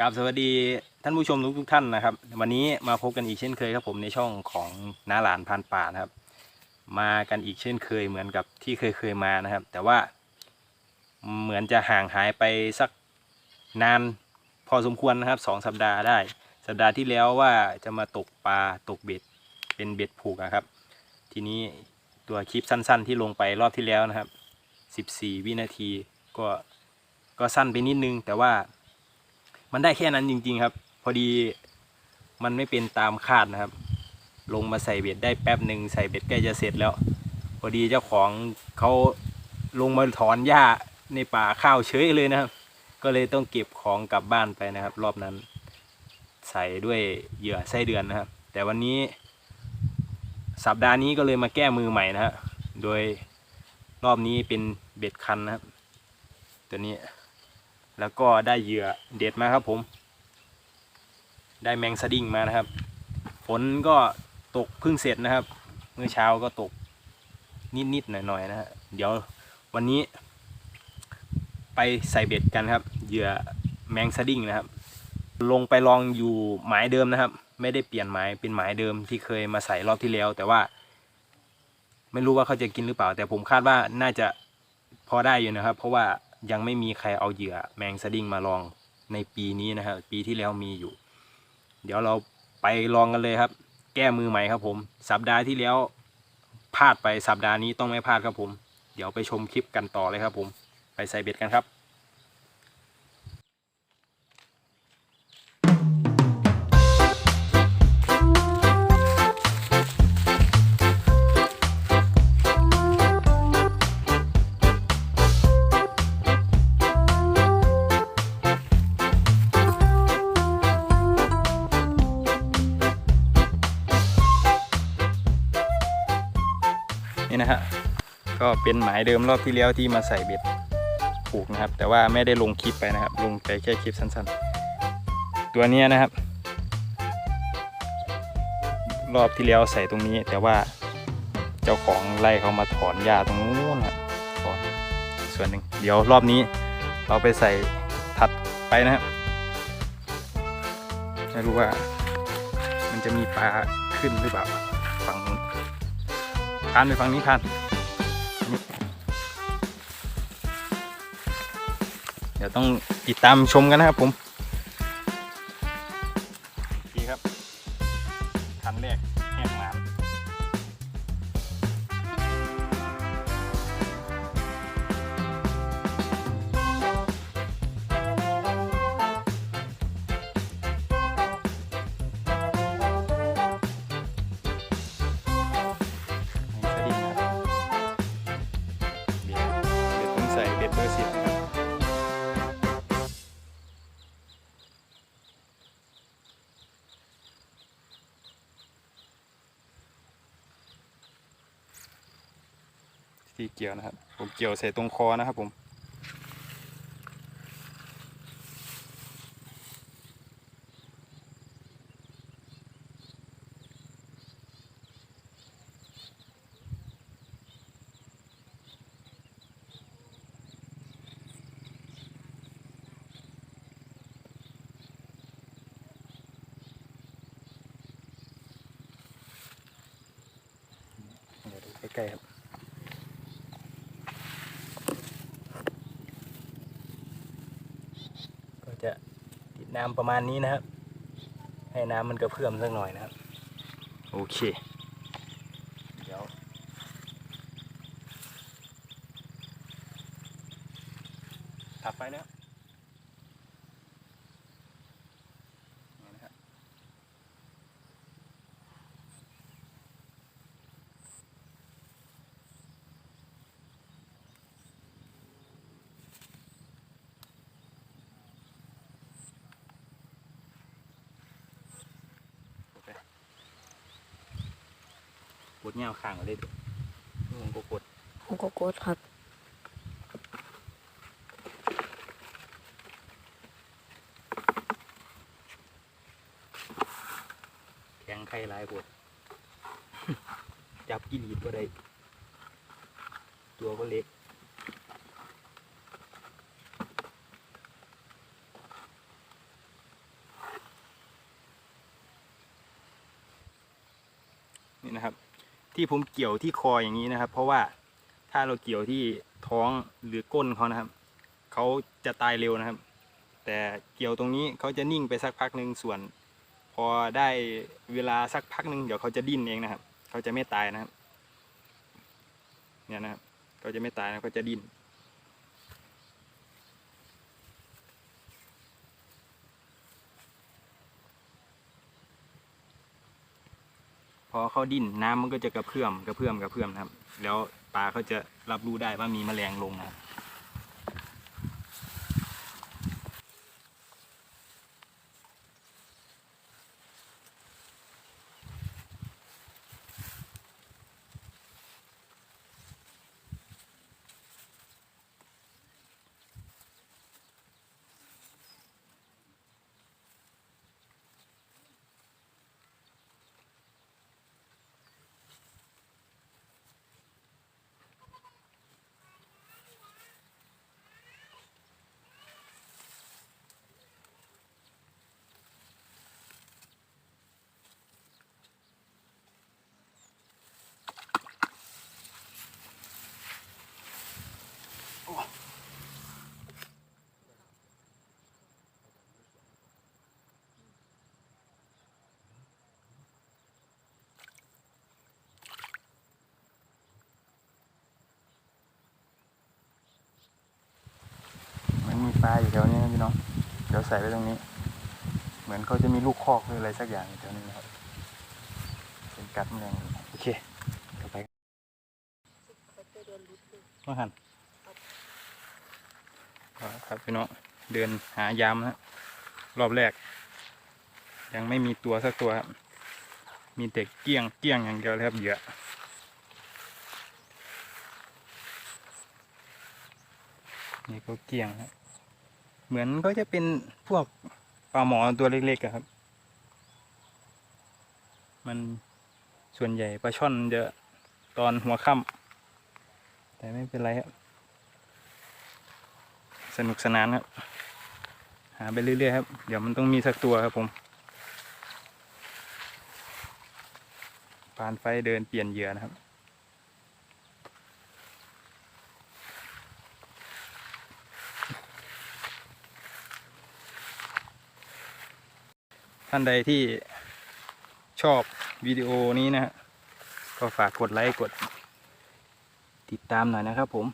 ครับสวัสดีท่านผู้ชมทุกทุกท่านนะครับ วันนี้มาพบกันอีกเช่นเคยครับผมในช่องของน้าหลานพานป่านะครับ มากันอีกเช่นเคยเหมือนกับที่เคยเคยมานะครับ แต่ว่าเหมือนจะห่างหายไปสักนานพอสมควรนะครับสองสัปดาห์ได้ สัปดาห์ที่แล้วว่าจะมาตกปลาตกเบ็ดเป็นเบ็ดผูกนะครับ ทีนี้ตัวคลิปสั้น ๆ ที่ลงไปรอบที่แล้วนะครับ 14 วินาทีก็ก็สั้นไปนิดนึง แต่ว่า มันได้แค่นั้นจริง ๆ ครับ พอดีมันไม่เป็นตามคาดนะครับ ลงมาใส่เบ็ดได้แป๊บหนึ่งใส่เบ็ดใกล้จะเสร็จแล้ว พอดีเจ้าของเขาลงมาถอนหญ้าในป่าข้าวเฉยเลยนะครับ ก็เลยต้องเก็บของกลับบ้านไปนะครับ รอบนั้น ใส่ด้วยเหยื่อไส้เดือนนะครับ แต่วันนี้ สัปดาห์นี้ก็เลยมาแก้มือใหม่นะฮะโดยรอบนี้เป็นเบ็ดคันนะครับ ตัวนี้ แล้วก็ได้เหยื่อเด็ดมาครับผม ได้แมงสดิ้งมานะครับ ฝนก็ตกเพิ่งเสร็จนะครับ เมื่อเช้าก็ตกนิดๆหน่อยๆนะฮะเดี๋ยววันนี้ ไปใส่เบ็ดกันครับ เหยื่อแมงสดิ้งนะครับ ลงไปลองอยู่หมายเดิมนะครับ ไม่ได้เปลี่ยนหมายเป็นหมายเดิมที่เคยมาใส่รอบที่แล้ว แต่ว่า ไม่รู้ว่าเขาจะกินหรือเปล่า แต่ผมคาดว่าน่าจะพอได้อยู่นะครับ เพราะว่า ยังไม่มีใครเอาเหยื่อแมงสดิ้งมาลองในปีนี้นะครับปีที่แล้วมีอยู่ เดี๋ยวเราไปลองกันเลยครับ แก้มือใหม่ครับผม สัปดาห์ที่แล้วพลาดไปสัปดาห์นี้ต้องไม่พลาดครับผม เดี๋ยวไปชมคลิปกันต่อเลยครับผม ไปใส่เบ็ดกันครับ ก็เป็นหมายเดิมรอบที่แล้วที่มาใส่เบ็ดผูกนะครับ แต่ว่าไม่ได้ลงคลิปไปนะครับ ลงไปแค่คลิปสั้นๆ ตัวนี้นะครับ รอบที่แล้วใส่ตรงนี้ แต่ว่าเจ้าของไล่เขามาถอนหญ้าตรงนู้นครับถอนส่วนหนึ่งเดี๋ยวรอบนี้เราไปใส่ถัดไปนะครับไม่รู้ว่ามันจะมีปลาขึ้นหรือเปล่าฝั่งนู้นผ่านไปฝั่งนี้ผ่าน ต้องติดตามชมกันนะครับผมดีครับคันแรกแหกน้ำสดิ้งนะครับเดี๋ยวเดี๋ยวต้องใส่เบ็ดเบอร์สิบ เกี่ยวใส่ตรงคอนะครับผมเดี๋ยวดูใกล้ๆครับ ก็จะติด น้ำประมาณนี้นะครับ ให้น้ำมันกระเพื่อมสักหน่อยนะครับ โอเค เดี๋ยว ถัดไปนะครับนี่นะครับ ดเงาข้างเอาเลยตัวผมก็กดผมก็กดครับแข็งไข่หลายปวดจับกิลีดก็ได้ตัวก็เล็ก นี่นะครับ ที่ผมเกี่ยวที่คออย่างนี้นะครับ เพราะว่าถ้าเราเกี่ยวที่ท้องหรือก้นเขานะครับเขาจะตายเร็วนะครับ แต่เกี่ยวตรงนี้เขาจะนิ่งไปสักพักหนึ่งส่วน พอได้เวลาสักพักหนึ่งเดี๋ยวเขาจะดิ้นเองนะครับเขาจะไม่ตายนะครับเนี่ยนะครับเขาจะไม่ตายนะเขาจะดิ้น อเขาดิ้นน้ำมันก็จะกระเพื่อมกระเพื่อมกระเพื่อมนะครับ แล้วปลาเขาจะรับรู้ได้ว่ามีแมลงลงนะครับ มันมีป ลาอยู่แถวนี้นะพี่น้องเดี๋ยวใส่ไว้ตรงนี้ เหมือนเขาจะมีลูกคอกหรืออะไรสักอย่างอยู่แถวนี้นะครับเป็นกัดแมลงโอเคต่อไปมาหันครับพี่น้องเดินหายามนะรอบแรก ยังไม่มีตัวสักตัวครับมีแต่เกี้ยงเกี้ยงอย่างเดียวเลยครับเหยื่อนี่ก็เกี้ยงครับ เหมือนก็จะเป็นพวกปลาหมอตัวเล็กๆครับ มันส่วนใหญ่ปลาช่อนจะตอนหัวค่ำแต่ไม่เป็นไรครับ สนุกสนานครับ หาไปเรื่อยๆครับ เดี๋ยวมันต้องมีสักตัวครับผมปานไฟเดินเปลี่ยนเหยื่อนะครับ ท่านใดที่ชอบวิดีโอนี้นะฮะก็ฝากกดไลค์กด ติดตามหน่อยนะครับผม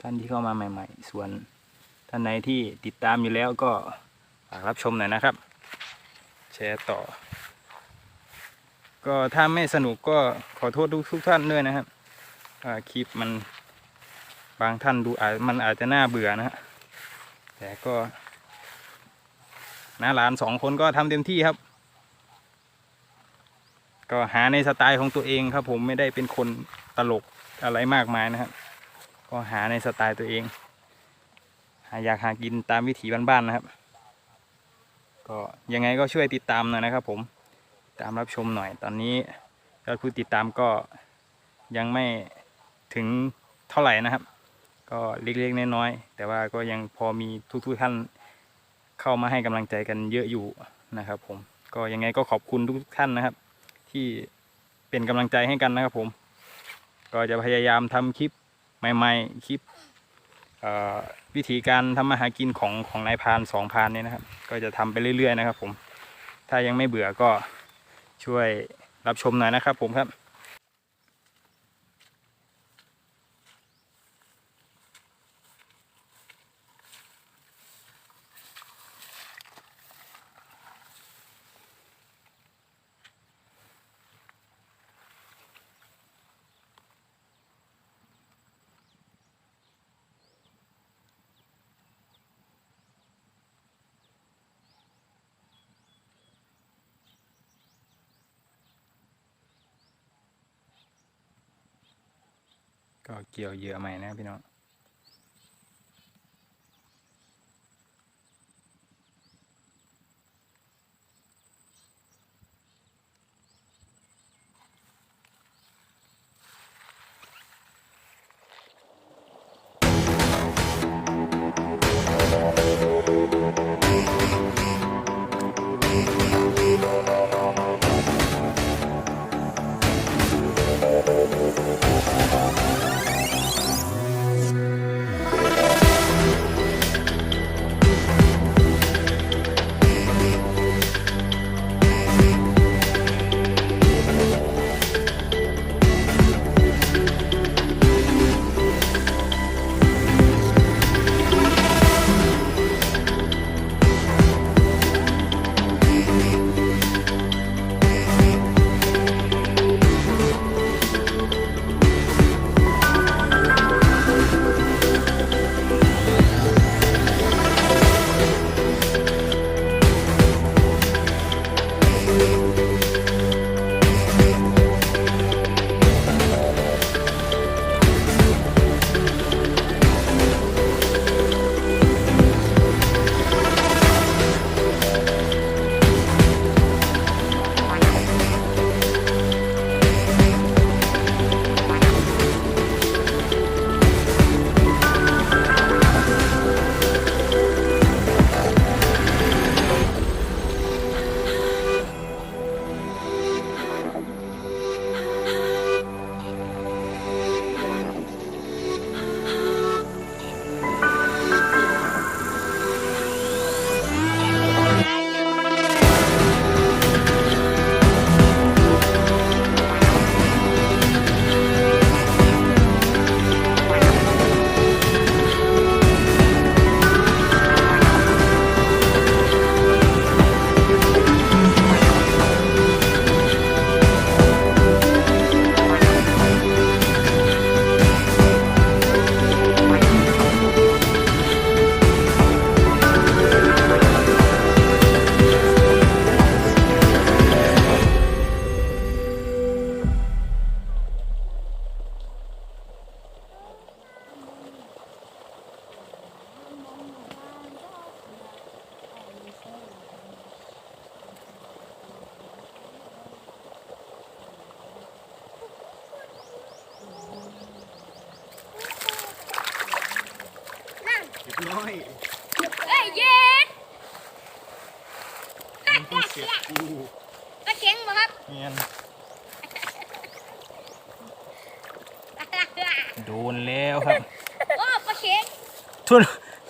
ท่านที่เข้ามาใหม่ ๆ ส่วนท่านไหนที่ติดตามอยู่แล้วก็ฝากรับชมหน่อยนะครับ แชร์ต่อ ก็ถ้าไม่สนุกก็ขอโทษทุกทุกท่านด้วยนะครับคลิปมันบางท่านดูอาจมันอาจจะน่าเบื่อนะฮะแต่ก็ น้าหลานสองคนก็ทำเต็มที่ครับ ก็หาในสไตล์ของตัวเองครับผมไม่ได้เป็นคนตลกอะไรมากมายนะครับ ก็หาในสไตล์ตัวเอง หาอยากหากินตามวิถีบ้านๆนะครับ ก็ยังไงก็ช่วยติดตามหน่อยนะครับผมตามรับชมหน่อยตอนนี้ยอดผู้ติดตามก็ยังไม่ถึงเท่าไหร่นะครับ ก็เล็กๆน้อยๆแต่ว่าก็ยังพอมีทุกๆท่าน เข้ามาให้กำลังใจกันเยอะอยู่นะครับ ผมก็ยังไงก็ขอบคุณทุกท่านนะครับ ที่เป็นกำลังใจให้กันนะครับ ผม ก็จะพยายามทำคลิปใหม่ ๆ คลิปวิธีการทำมาหากินของของนายพานสองพานเนี่ยนะครับ ก็จะทำไปเรื่อย ๆ นะครับ ผม ถ้ายังไม่เบื่อก็ช่วยรับชมหน่อยนะครับ ผมครับ เกี่ยวเหยื่อใหม่นะพี่น้อง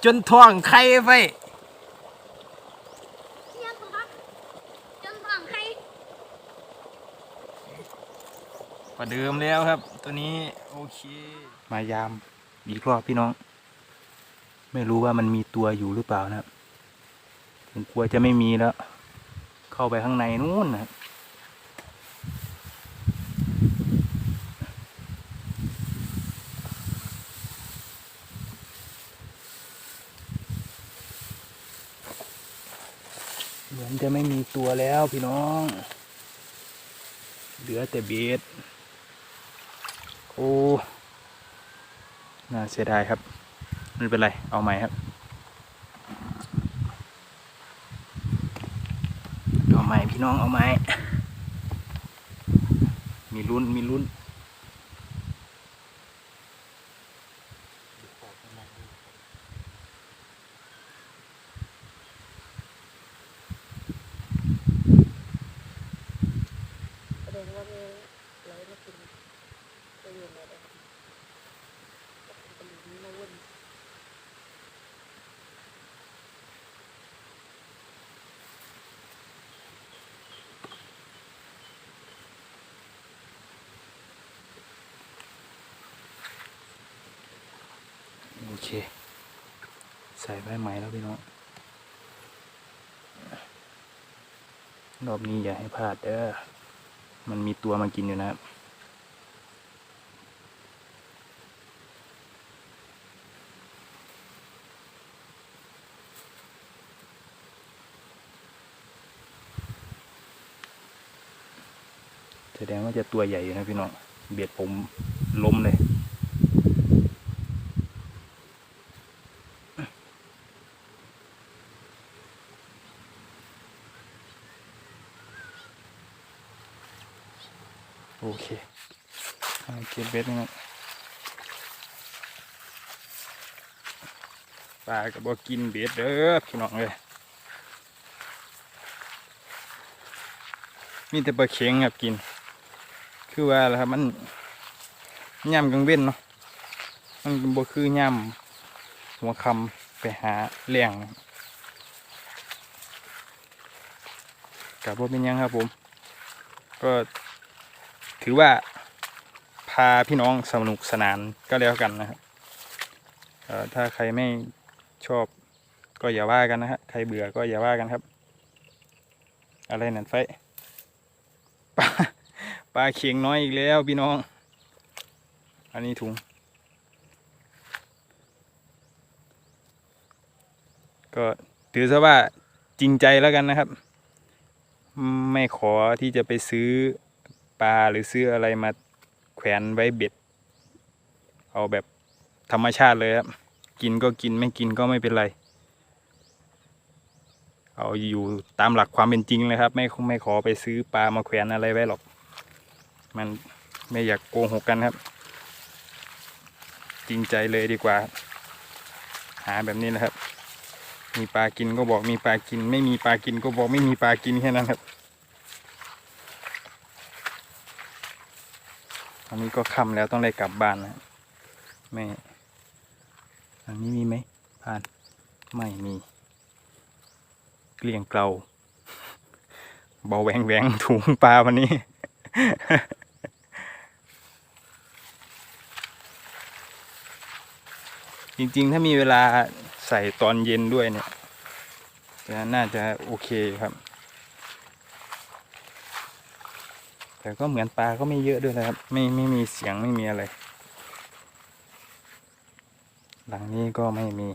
จนท้องไข่ไปเทียบบ่ครับจนฟังใครประเดิมแล้วครับ ตัวนี้โอเค มายามอีกรอบพี่น้อง ไม่รู้ว่ามันมีตัวอยู่หรือเปล่านะครับผมกลัวจะไม่มีแล้ว เข้าไปข้างในนู่นนะครับ เหมือนจะไม่มีตัวแล้ว พี่น้อง เหลือแต่เบสโอ้น่าเสียดายครับไม่เป็นไร เอาใหม่ครับ เอาใหม่พี่น้องเอาใหม่มีลุ้นมีลุ้น แสดงว่าไม่เราไม่กินตัวอยู่ในเด็กเป็นนี้มาวุ่น โอเค ใส่ใบไหมแล้วพี่น้องรอบนี้อย่าให้พลาดเด้อ มันมีตัวมากินอยู่นะครับแสดงว่าจะตัวใหญ่อยู่นะพี่น้อง เบียดผมล้มเลย อ่า เบ็ดนะครับปลาก็บอกกินเบ็ดเด้อพี่น้องเลยมีแต่ปลาเค็งครับกิน คือว่าแล้วครับมันย่ำกลางเว้นเนาะมันบ่คือย่ำหัวคำไปหาแหล่งกับว่าเป็นยังครับผม ก็ถือว่า พาพี่น้องสนุกสนานก็แล้วกันนะครับถ้าใครไม่ชอบก็อย่าว่ากันนะฮะใครเบื่อก็อย่าว่ากันครับ อะไรนั่นไฟปลาปลาเขียงน้อยอีกแล้วพี่น้อง อันนี้ถุง ก็ถือซะว่าจริงใจแล้วกันนะครับ ไม่ขอที่จะไปซื้อปลาหรือซื้ออะไรมา แขวนไว้เบ็ด เอาแบบธรรมชาติเลยครับ กินก็กินไม่กินก็ไม่เป็นไร เอาอยู่ตามหลักความเป็นจริงเลยครับ ไม่ไม่ขอไปซื้อปลามาแขวนอะไรไว้หรอก มันไม่อยากโกหกกันครับ จริงใจเลยดีกว่า หาแบบนี้นะครับ มีปลากินก็บอกมีปลากิน ไม่มีปลากินก็บอกไม่มีปลากินแค่นั้นครับ อันนี้ก็ค่ำแล้วต้องได้กลับบ้านนะไม่อันนี้มีไหมผ่านไม่มีเกลี้ยงเกลาเบาแหวงแหวงถุงปลาวันนี้จริงๆ ถ้ามีเวลาใส่ตอนเย็นด้วยเนี่ยน่าจะโอเคครับ แต่ก็เหมือนปลาก็ไม่เยอะด้วยนะครับ ไม่ไม่มีเสียงไม่มีอะไร หลังนี้ก็ไม่มี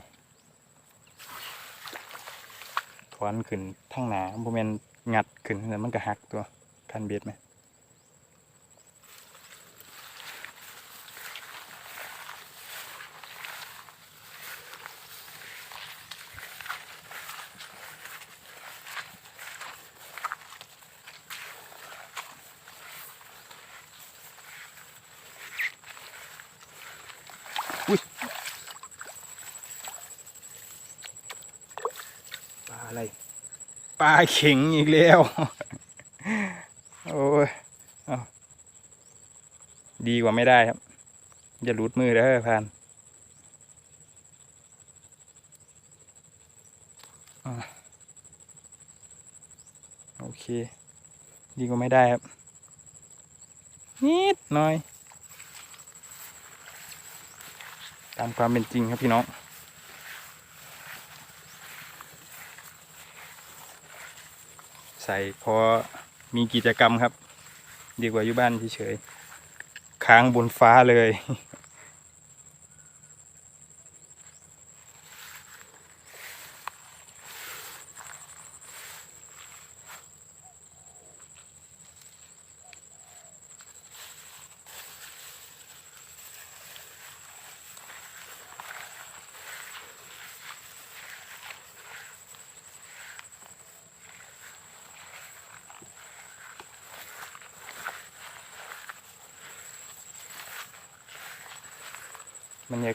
ถอนขึ้นทั้งหนาโมเมนงัดขึ้นแล้วมันก็หักตัวคันเบ็ดไหม ปลาเข็งอีกแล้ว โอ้ยอดีกว่าไม่ได้ครับอย่าหลุดมือเด้อพานอโอเค ดีกว่าไม่ได้ครับ นิดหน่อย ตามความเป็นจริงครับพี่น้อง ใส่พอมีกิจกรรมครับ ดีกว่าอยู่บ้านเฉยๆค้างบนฟ้าเลย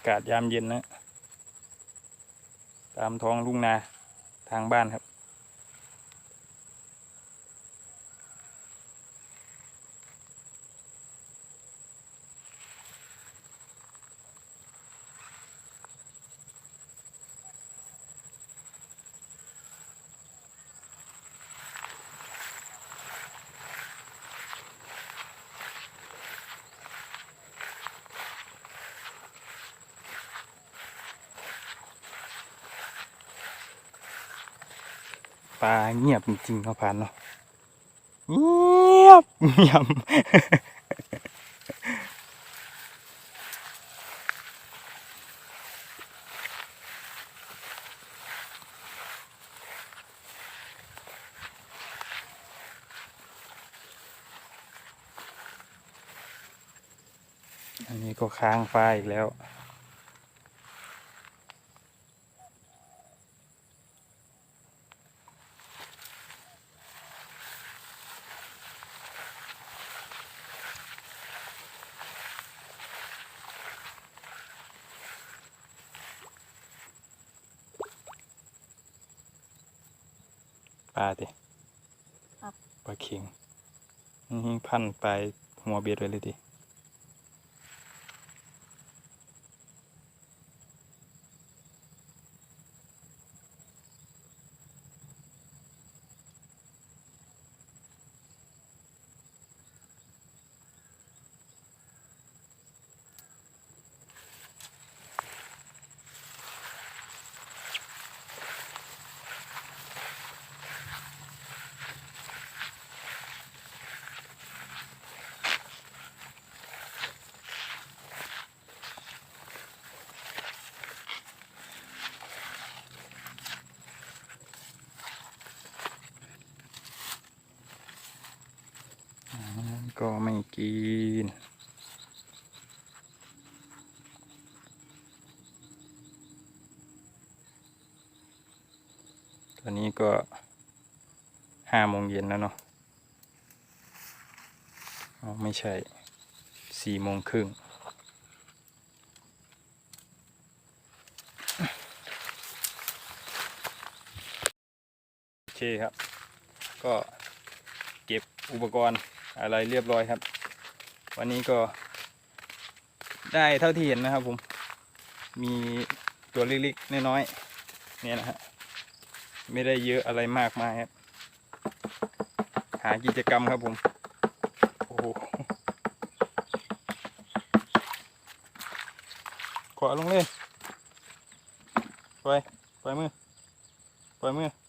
ากาศยามเย็นนะ ตามท้องลุ่งนาทางบ้านครับ ปลาเงียบจริงๆเขาผ่านเนาะเงียบเงียบอันนี้ก็ค้างฟ้าอีกแล้วาดิครับ ปลาเข็งนี่พันไปหัวเบียดไว้เลยดิ ก็ไม่กิน ตอนนี้ก็ห้าโมงเย็นแล้วเนาะไม่ใช่สี่โมงครึ่งโอเคครับ ก็เก็บอุปกรณ์ อะไรเรียบร้อยครับ วันนี้ก็ได้เท่าที่เห็นนะครับผม มีตัวเล็กๆน้อยๆเนี่ยนะฮะไม่ได้เยอะอะไรมากมายครับ หากิจกรรมครับผมโอ้โหขวาลงเลยปล่อยปล่อยมือปล่อยมืออื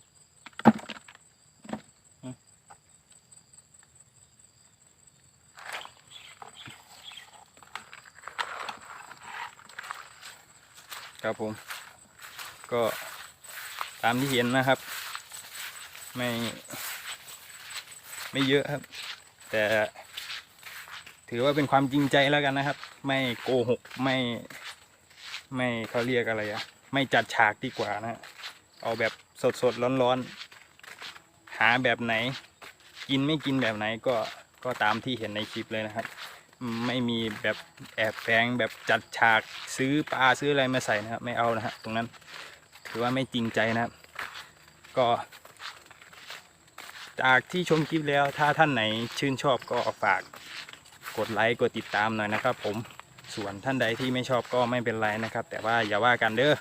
ครับผม ก็ตามที่เห็นนะครับ ไม่ ไม่เยอะครับ แต่ ถือว่าเป็นความจริงใจแล้วกันนะครับ ไม่โกหกไม่ ไม่เขาเรียกอะไรอะไม่จัดฉากดีกว่านะเอาแบบสดสดร้อนร้อนๆหาแบบไหน กินไม่กินแบบไหนก็ก็ตามที่เห็นในคลิปเลยนะครับ ไม่มีแบบแอบแฝงแบบจัดฉาก ซื้อปลาซื้ออะไรมาใส่นะครับ ไม่เอานะฮะตรงนั้น ถือว่าไม่จริงใจนะครับ ก็ จากที่ชมคลิปแล้วถ้าท่านไหนชื่นชอบก็ฝากกดไลค์กดติดตามหน่อยนะครับ ผมส่วนท่านใดที่ไม่ชอบก็ไม่เป็นไรนะครับ แต่ว่าอย่าว่ากันเด้อ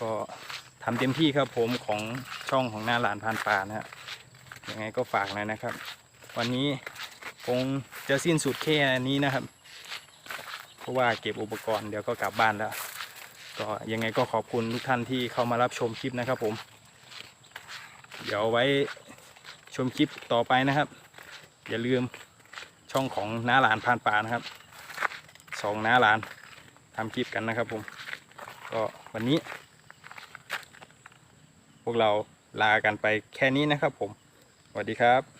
ก็ทำเต็มที่ครับผมของช่องของหน้าหลานพานป่านะฮะยังไงก็ฝากหน่อยนะครับ วันนี้คงจะสิ้นสุดแค่นี้นะครับ ราะว่าเก็บอุปกรณ์เดี๋ยวก็กลับบ้านแล้ว ก็ยังไงก็ขอบคุณทุกท่านที่เข้ามารับชมคลิปนะครับผม เดี๋ยวไว้ชมคลิปต่อไปนะครับ อย่าลืมช่องของน้าหลานพานป่านะครับสองน้าหลานทำคลิปกันนะครับผม ก็วันนี้ พวกเราลากันไปแค่นี้นะครับผม สวัสดีครับ